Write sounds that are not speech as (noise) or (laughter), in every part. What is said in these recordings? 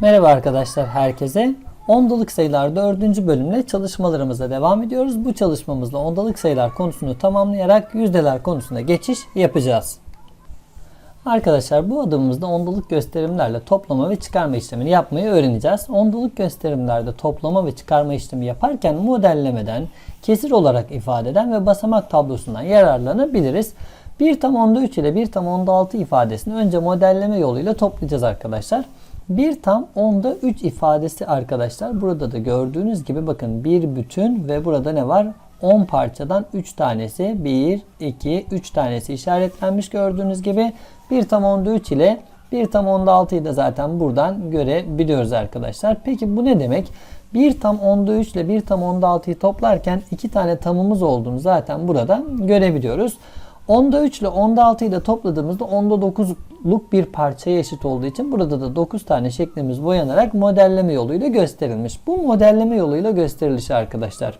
Merhaba arkadaşlar herkese. Ondalık sayılar 4. bölümle çalışmalarımıza devam ediyoruz. Bu çalışmamızda ondalık sayılar konusunu tamamlayarak yüzdeler konusuna geçiş yapacağız. Arkadaşlar bu adımımızda ondalık gösterimlerle toplama ve çıkarma işlemini yapmayı öğreneceğiz. Ondalık gösterimlerde toplama ve çıkarma işlemi yaparken modellemeden, kesir olarak ifade eden ve basamak tablosundan yararlanabiliriz. 1 tam onda 3 ile 1 tam onda 6 ifadesini önce modelleme yoluyla toplayacağız arkadaşlar. 1 tam onda 3 ifadesi arkadaşlar. Burada da gördüğünüz gibi bakın bir bütün ve burada ne var? 10 parçadan 3 tanesi 1, 2, 3 tanesi işaretlenmiş gördüğünüz gibi. 1 tam onda 3 ile 1 tam onda 6'yı da zaten buradan görebiliyoruz arkadaşlar. Peki bu ne demek? 1 tam onda 3 ile 1 tam onda 6'yı toplarken 2 tane tamımız olduğunu zaten burada görebiliyoruz. Onda 3 ile onda 6'yı da topladığımızda onda 9'luk bir parçaya eşit olduğu için burada da 9 tane şeklimiz boyanarak modelleme yoluyla gösterilmiş. Bu modelleme yoluyla gösterilişi arkadaşlar.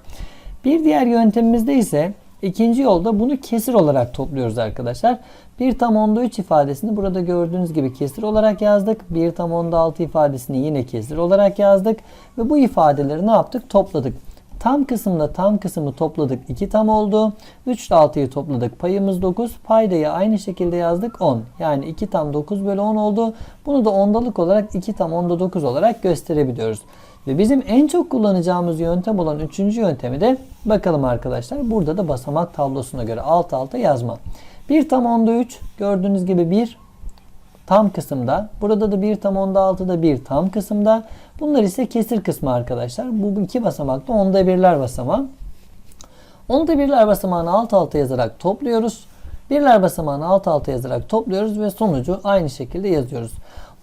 Bir diğer yöntemimizde ise ikinci yolda bunu kesir olarak topluyoruz arkadaşlar. 1 tam onda 3 ifadesini burada gördüğünüz gibi kesir olarak yazdık. 1 tam onda 6 ifadesini yine kesir olarak yazdık. Ve bu ifadeleri ne yaptık? Topladık. Tam kısımda tam kısmı topladık 2 tam oldu. 3 ile 6'yı topladık payımız 9. Paydayı aynı şekilde yazdık 10. Yani 2 tam 9 bölü 10 oldu. Bunu da ondalık olarak 2 tam onda 9 olarak gösterebiliyoruz. Ve bizim en çok kullanacağımız yöntem olan üçüncü yöntemi de bakalım arkadaşlar. Burada da basamak tablosuna göre alt alta yazma. 1 tam onda 3 gördüğünüz gibi 1 tam kısımda. Burada da 1 tam onda 6'da 1 tam kısımda. Bunlar ise kesir kısmı arkadaşlar. Bu iki basamakta onda birler basamağı. Onda birler basamağını alt alta yazarak topluyoruz. Birler basamağını alt alta yazarak topluyoruz ve sonucu aynı şekilde yazıyoruz.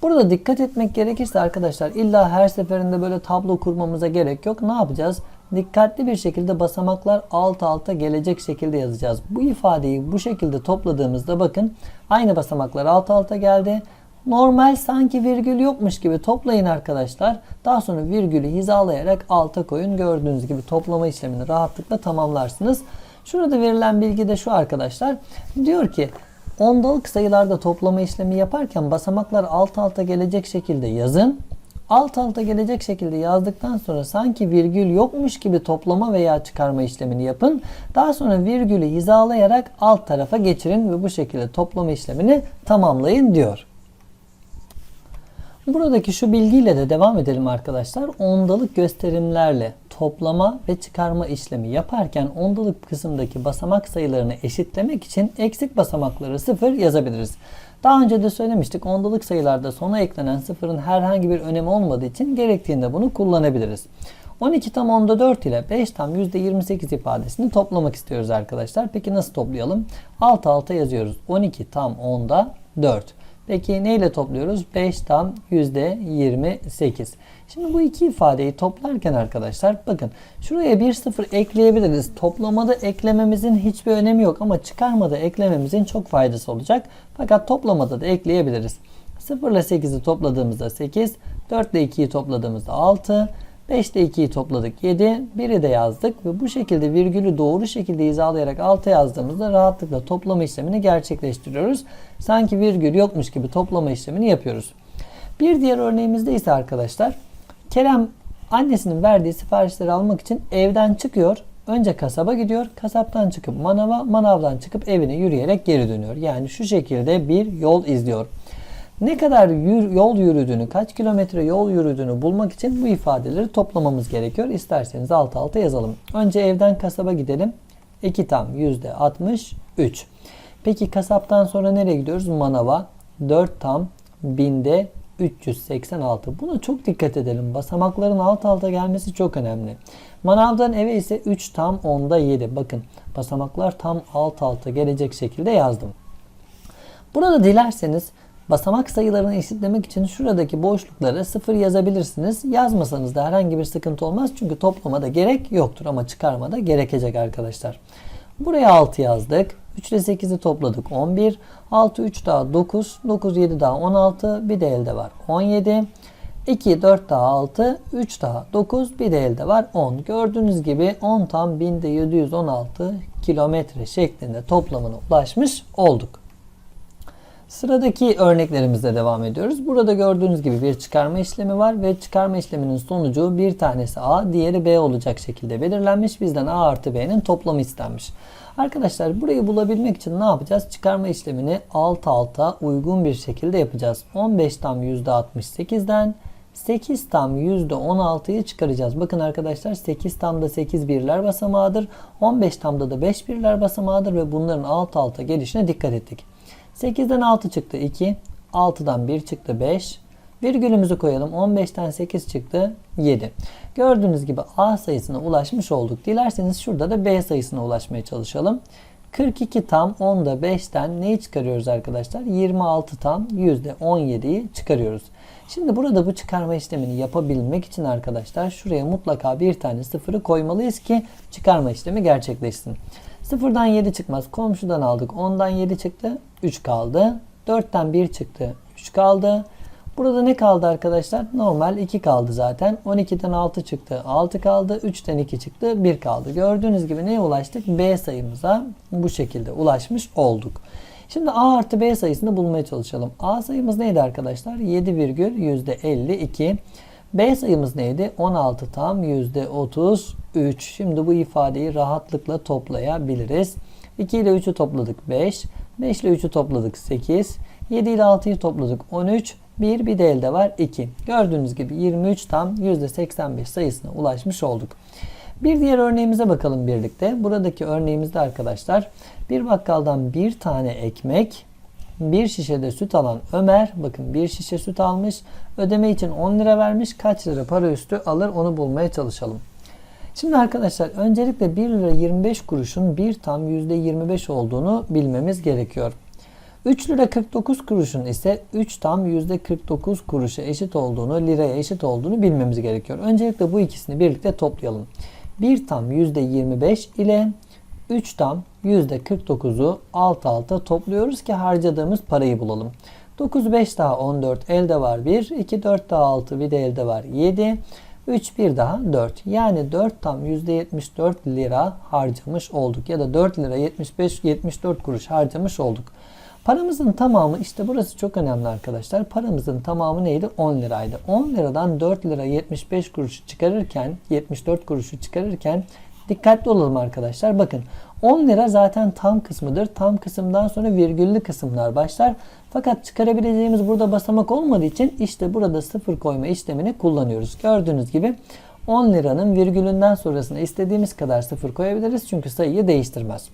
Burada dikkat etmek gerekirse arkadaşlar illa her seferinde böyle tablo kurmamıza gerek yok. Ne yapacağız? Dikkatli bir şekilde basamaklar alt alta gelecek şekilde yazacağız. Bu ifadeyi bu şekilde topladığımızda bakın aynı basamaklar alt alta geldi. Normal sanki virgül yokmuş gibi toplayın arkadaşlar. Daha sonra virgülü hizalayarak alta koyun. Gördüğünüz gibi toplama işlemini rahatlıkla tamamlarsınız. Şurada verilen bilgi de şu arkadaşlar. Diyor ki ondalık sayılarda toplama işlemi yaparken basamaklar alt alta gelecek şekilde yazın. Alt alta gelecek şekilde yazdıktan sonra sanki virgül yokmuş gibi toplama veya çıkarma işlemini yapın. Daha sonra virgülü hizalayarak alt tarafa geçirin ve bu şekilde toplama işlemini tamamlayın diyor. Buradaki şu bilgiyle de devam edelim arkadaşlar. Ondalık gösterimlerle toplama ve çıkarma işlemi yaparken ondalık kısımdaki basamak sayılarını eşitlemek için eksik basamakları sıfır yazabiliriz. Daha önce de söylemiştik ondalık sayılarda sona eklenen sıfırın herhangi bir önemi olmadığı için gerektiğinde bunu kullanabiliriz. 12 tam onda 4 ile 5 tam %28 ifadesini toplamak istiyoruz arkadaşlar. Peki nasıl toplayalım? Alt alta yazıyoruz. 12 tam onda 4. Peki neyle topluyoruz? 5 tam %28. Şimdi bu iki ifadeyi toplarken arkadaşlar bakın şuraya bir sıfır ekleyebiliriz. Toplamada eklememizin hiçbir önemi yok ama çıkarmada eklememizin çok faydası olacak. Fakat toplamada da ekleyebiliriz. 0 ile 8'i topladığımızda 8, 4 ile 2'yi topladığımızda 6, 5 ile 2'yi topladık 7. 1'i de yazdık ve bu şekilde virgülü doğru şekilde hizalayarak alta yazdığımızda rahatlıkla toplama işlemini gerçekleştiriyoruz. Sanki virgül yokmuş gibi toplama işlemini yapıyoruz. Bir diğer örneğimizde ise arkadaşlar Kerem annesinin verdiği siparişleri almak için evden çıkıyor. Önce kasaba gidiyor. Kasaptan çıkıp manava, manavdan çıkıp evine yürüyerek geri dönüyor. Yani şu şekilde bir yol izliyor. Ne kadar yür, yol yürüdüğünü, kaç kilometre yol yürüdüğünü bulmak için bu ifadeleri toplamamız gerekiyor. İsterseniz alt alta yazalım. Önce evden kasaba gidelim. 2 tam %63. Peki kasaptan sonra nereye gidiyoruz? Manava. 4 tam binde 386. Buna çok dikkat edelim. Basamakların alt alta gelmesi çok önemli. Manavdan eve ise 3 tam onda 7. Bakın basamaklar tam alt alta gelecek şekilde yazdım. Burada dilerseniz basamak sayılarını eşitlemek için şuradaki boşluklara 0 yazabilirsiniz. Yazmasanız da herhangi bir sıkıntı olmaz. Çünkü toplamada gerek yoktur ama çıkarmada gerekecek arkadaşlar. Buraya 6 yazdık. 3 ile 8'i topladık 11. 6 3 daha 9. 9 7 daha 16. Bir de elde var 17. 2, 4 daha 6, 3 daha 9, bir de elde var 10. Gördüğünüz gibi 10 tam 1716 kilometre şeklinde toplamına ulaşmış olduk. Sıradaki örneklerimizle devam ediyoruz. Burada gördüğünüz gibi bir çıkarma işlemi var ve çıkarma işleminin sonucu bir tanesi A, diğeri B olacak şekilde belirlenmiş. Bizden A artı B'nin toplamı istenmiş. Arkadaşlar burayı bulabilmek için ne yapacağız? Çıkarma işlemini alt alta uygun bir şekilde yapacağız. 15 tam %68'den 8 tam %16'yı çıkaracağız. Bakın arkadaşlar 8 tamda 8 birler basamağıdır. 15 tamda da 5 birler basamağıdır ve bunların alt alta gelişine dikkat ettik. 8'den 6 çıktı 2. 6'dan 1 çıktı 5. Virgülümüzü koyalım. 15'ten 8 çıktı 7. Gördüğünüz gibi A sayısına ulaşmış olduk. Dilerseniz şurada da B sayısına ulaşmaya çalışalım. 42 tam 10'da 5'ten neyi çıkarıyoruz arkadaşlar? 26 tam %17'yi çıkarıyoruz. Şimdi burada bu çıkarma işlemini yapabilmek için arkadaşlar şuraya mutlaka bir tane sıfırı koymalıyız ki çıkarma işlemi gerçekleşsin. Sıfırdan 7 çıkmaz. Komşudan aldık. 10'dan 7 çıktı. 3 kaldı. 4'ten 1 çıktı. 3 kaldı. Burada ne kaldı arkadaşlar? Normal 2 kaldı zaten. 12'den 6 çıktı. 6 kaldı. 3'ten 2 çıktı. 1 kaldı. Gördüğünüz gibi neye ulaştık? B sayımıza bu şekilde ulaşmış olduk. Şimdi A artı B sayısını bulmaya çalışalım. A sayımız neydi arkadaşlar? 7,52. B sayımız neydi? 16 tam %33. Şimdi bu ifadeyi rahatlıkla toplayabiliriz. 2 ile 3'ü topladık 5. 5 ile 3'ü topladık 8. 7 ile 6'yı topladık 13. 1 bir de elde var 2. Gördüğünüz gibi 23 tam %85 sayısına ulaşmış olduk. Bir diğer örneğimize bakalım birlikte. Buradaki örneğimizde arkadaşlar bir bakkaldan bir tane ekmek, bir şişede süt alan Ömer, bakın bir şişe süt almış, ödeme için 10 lira vermiş, kaç lira para üstü alır onu bulmaya çalışalım. Şimdi arkadaşlar öncelikle 1 lira 25 kuruşun bir tam %25 olduğunu bilmemiz gerekiyor. 3 lira 49 kuruşun ise 3 tam %49 kuruşa eşit olduğunu, liraya eşit olduğunu bilmemiz gerekiyor. Öncelikle bu ikisini birlikte toplayalım. 1 tam %25 ile 3 tam %49'u alt alta topluyoruz ki harcadığımız parayı bulalım. 9 5 daha 14 elde var 1. 2 4 daha 6 bir de elde var 7. 3 bir daha 4. Yani 4 tam %74 lira harcamış olduk. Ya da 4 lira 75 74 kuruş harcamış olduk. Paramızın tamamı işte burası çok önemli arkadaşlar. Paramızın tamamı neydi? 10 liraydı. 10 liradan 4 lira 75 kuruşu çıkarırken 74 kuruşu çıkarırken dikkatli olalım arkadaşlar. Bakın 10 lira zaten tam kısmıdır. Tam kısımdan sonra virgüllü kısımlar başlar. Fakat çıkarabileceğimiz burada basamak olmadığı için işte burada sıfır koyma işlemini kullanıyoruz. Gördüğünüz gibi 10 liranın virgülünden sonrasına istediğimiz kadar sıfır koyabiliriz. Çünkü sayıyı değiştirmez.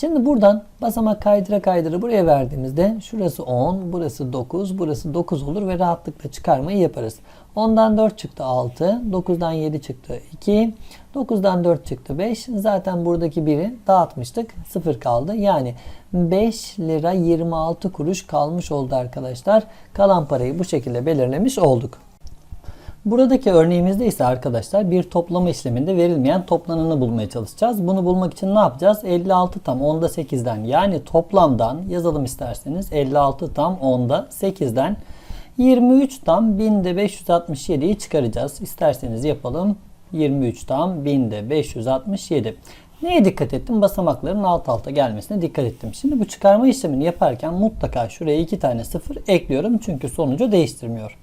Şimdi buradan basamak kaydıra kaydıra buraya verdiğimizde şurası 10, burası 9, burası 9 olur ve rahatlıkla çıkarmayı yaparız. 10'dan 4 çıktı 6, 9'dan 7 çıktı 2, 9'dan 4 çıktı 5. Zaten buradaki biri dağıtmıştık. 0 kaldı. Yani 5 lira 26 kuruş kalmış oldu arkadaşlar. Kalan parayı bu şekilde belirlemiş olduk. Buradaki örneğimizde ise arkadaşlar bir toplama işleminde verilmeyen toplananı bulmaya çalışacağız. Bunu bulmak için ne yapacağız? 56 tam 10'da 8'den yani toplamdan yazalım isterseniz 56 tam 10'da 8'den 23 tam 1000'de 567'yi çıkaracağız. İsterseniz yapalım. 23 tam 1000'de 567. Neye dikkat ettim? Basamakların alt alta gelmesine dikkat ettim. Şimdi bu çıkarma işlemini yaparken mutlaka şuraya iki tane sıfır ekliyorum. Çünkü sonucu değiştirmiyor.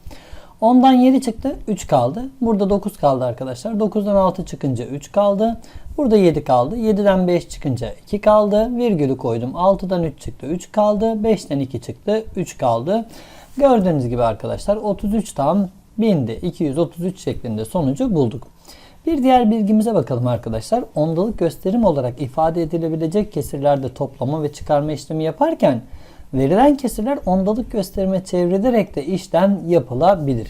10'dan 7 çıktı. 3 kaldı. Burada 9 kaldı arkadaşlar. 9'dan 6 çıkınca 3 kaldı. Burada 7 kaldı. 7'den 5 çıkınca 2 kaldı. Virgülü koydum. 6'dan 3 çıktı. 3 kaldı. 5'ten 2 çıktı. 3 kaldı. Gördüğünüz gibi arkadaşlar 33 tam 1000'de 233 şeklinde sonucu bulduk. Bir diğer bilgimize bakalım arkadaşlar. Ondalık gösterim olarak ifade edilebilecek kesirlerde toplama ve çıkarma işlemi yaparken verilen kesirler ondalık gösterime çevrilerek de işlem yapılabilir.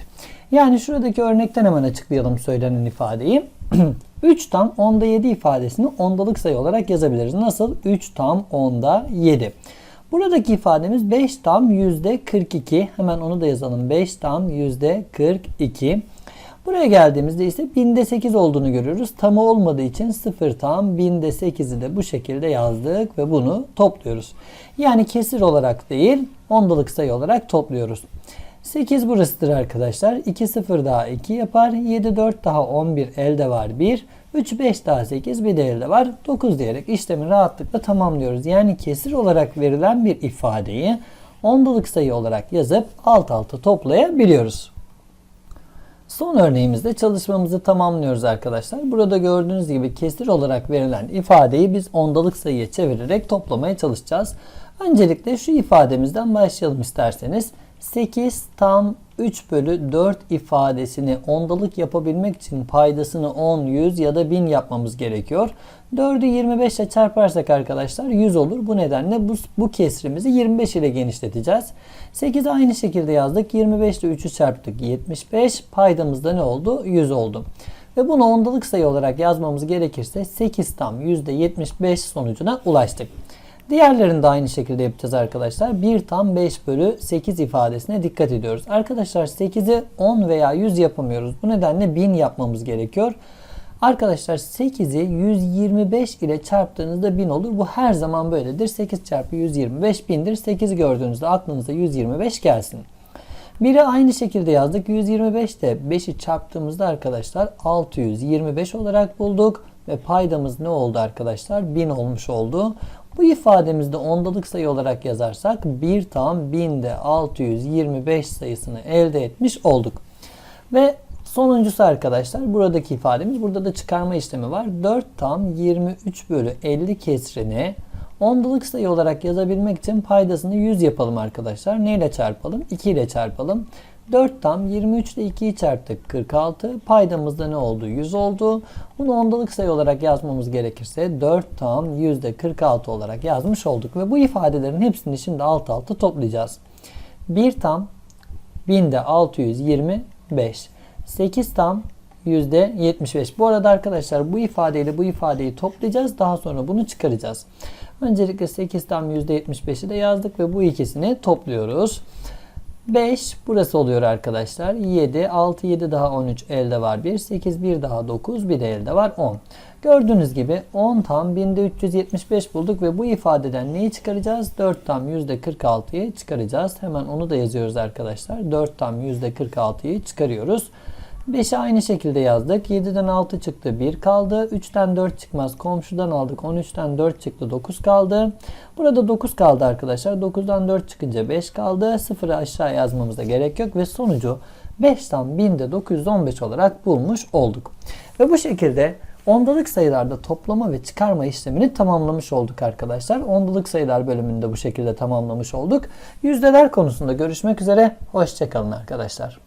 Yani şuradaki örnekten hemen açıklayalım söylenen ifadeyi. (clears throat) 3 tam 10'da 7 ifadesini ondalık sayı olarak yazabiliriz. Nasıl? 3 tam 10'da 7. Buradaki ifademiz 5 tam %42. Hemen onu da yazalım. 5 tam %42. Buraya geldiğimizde ise binde 8 olduğunu görüyoruz. Tamı olmadığı için 0 tam binde 8'i de bu şekilde yazdık ve bunu topluyoruz. Yani kesir olarak değil ondalık sayı olarak topluyoruz. 8 burasıdır arkadaşlar. 2 0 daha 2 yapar. 7 4 daha 11 elde var 1. 3 5 daha 8 bir de elde var. 9 diyerek işlemi rahatlıkla tamamlıyoruz. Yani kesir olarak verilen bir ifadeyi ondalık sayı olarak yazıp alt alta toplayabiliyoruz. Son örneğimizde çalışmamızı tamamlıyoruz arkadaşlar. Burada gördüğünüz gibi kesir olarak verilen ifadeyi biz ondalık sayıya çevirerek toplamaya çalışacağız. Öncelikle şu ifademizden başlayalım isterseniz. 8 tam 3 bölü 4 ifadesini ondalık yapabilmek için paydasını 10, 100 ya da 1000 yapmamız gerekiyor. 4'ü 25 ile çarparsak arkadaşlar 100 olur. Bu nedenle bu, bu kesrimizi 25 ile genişleteceğiz. 8'i aynı şekilde yazdık. 25 ile 3'ü çarptık. 75. Paydamızda ne oldu? 100 oldu. Ve bunu ondalık sayı olarak yazmamız gerekirse 8 tam %75 sonucuna ulaştık. Diğerlerini de aynı şekilde yapacağız arkadaşlar. 1 tam 5 bölü 8 ifadesine dikkat ediyoruz. Arkadaşlar 8'i 10 veya 100 yapamıyoruz. Bu nedenle 1000 yapmamız gerekiyor. Arkadaşlar 8'i 125 ile çarptığınızda 1000 olur. Bu her zaman böyledir. 8 çarpı 125 1000'dir. 8'i gördüğünüzde aklınıza 125 gelsin. Biri aynı şekilde yazdık. 125 de 5'i çarptığımızda arkadaşlar 625 olarak bulduk. Ve paydamız ne oldu arkadaşlar? 1000 olmuş oldu. Bu ifademizde ondalık sayı olarak yazarsak 1 tam 1000'de 625 sayısını elde etmiş olduk. Ve sonuncusu arkadaşlar buradaki ifademiz burada da çıkarma işlemi var. 4 tam 23 bölü 50 kesrini ondalık sayı olarak yazabilmek için paydasını 100 yapalım arkadaşlar. Ne ile çarpalım? 2 ile çarpalım. 4 tam 23 ile 2'yi çarptık 46. Paydamızda ne oldu? 100 oldu. Bunu ondalık sayı olarak yazmamız gerekirse 4 tam yüzde 46 olarak yazmış olduk. Ve bu ifadelerin hepsini şimdi alt alta toplayacağız. 1 tam binde 625. 8 tam yüzde 75. Bu arada arkadaşlar bu ifadeyle bu ifadeyi toplayacağız. Daha sonra bunu çıkaracağız. Öncelikle 8 tam yüzde 75'i de yazdık ve bu ikisini topluyoruz. 5 burası oluyor arkadaşlar. 7, 6, 7 daha 13 elde var 1. 8, 1 daha 9, bir de elde var 10. Gördüğünüz gibi 10 tam 1375 bulduk ve bu ifadeden neyi çıkaracağız? 4 tam %46'yı çıkaracağız. Hemen onu da yazıyoruz arkadaşlar. 4 tam %46'yı çıkarıyoruz. 5'i aynı şekilde yazdık. 7'den 6 çıktı 1 kaldı. 3'ten 4 çıkmaz. Komşudan aldık. 13'ten 4 çıktı 9 kaldı. Burada 9 kaldı arkadaşlar. 9'dan 4 çıkınca 5 kaldı. 0'ı aşağı yazmamıza gerek yok. Ve sonucu 5'ten 1000'de 915 olarak bulmuş olduk. Ve bu şekilde ondalık sayılarda toplama ve çıkarma işlemini tamamlamış olduk arkadaşlar. Ondalık sayılar bölümünde bu şekilde tamamlamış olduk. Yüzdeler konusunda görüşmek üzere. Hoşçakalın arkadaşlar.